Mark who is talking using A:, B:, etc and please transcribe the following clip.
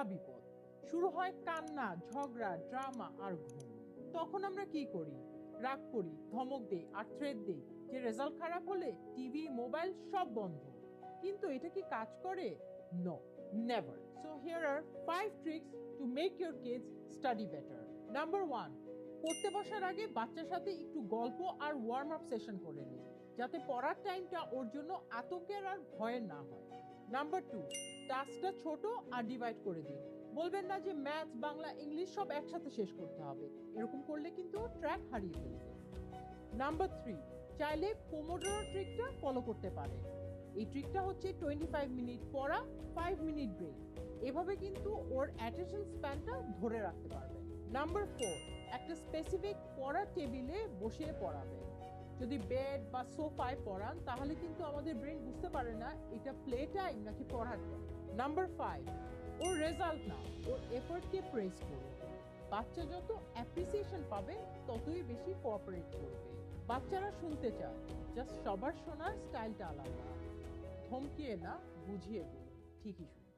A: মহাবিপদ শুরু হয় কান্না, ঝগড়া, ড্রামা আর ঘুম। তখন আমরা কি করি? রাগ করি, ধমক দেই আর থ্রেড দেই যে রেজাল্ট খারাপ হলে টিভি মোবাইল সব বন্ধ। কিন্তু এটা কি কাজ করে? No never so here are five tricks to make your kids study better number one পড়তে বসার আগে বাচ্চার সাথে একটু গল্প আর ওয়ার্ম আপ সেশন করে নিন। যাতে পড়ার টাইমটা ওর জন্য আতঙ্কের আর ভয়ের না হয়। নাম্বার টু টাস্কটা ছোট আর ডিভাইড করে দিন। বলবেন না যে ম্যাথ বাংলা ইংলিশ সব একসাথে শেষ করতে হবে। এরকম করলে কিন্তু ট্র্যাক হারিয়ে ফেলবে। নাম্বার থ্রি চাইলে পোমোডোরো ট্রিকটা ফলো করতে পারে। এই ট্রিকটা হচ্ছে টোয়েন্টি ফাইভ মিনিট পড়া ফাইভ মিনিট ব্রেক এভাবে কিন্তু ওর অ্যাটেনশন স্প্যানটা ধরে রাখতে পারবে। নাম্বার ফোর একটা স্পেসিফিক পড়ার টেবিলে বসিয়ে পড়াবে। যদি বেড বা সোফায় পড়ান, তাহলে কিন্তু আমাদের ব্রেন বুঝতে পারে না এটা প্লে টাইম নাকি পড়ার টাইম নাম্বার ফাইভ ওর রেজাল্ট না ওর এফোর্টকে প্রেস করুন বাচ্চা যত অ্যাপ্রিসিয়েশন পাবে, ততই বেশি কোঅপারেট করবে। বাচ্চারা শুনতে চায় জাস্ট সবার শোনার স্টাইলটা আলাদা। ধমকিয়ে না, বুঝিয়ে দিন ঠিকই শুনে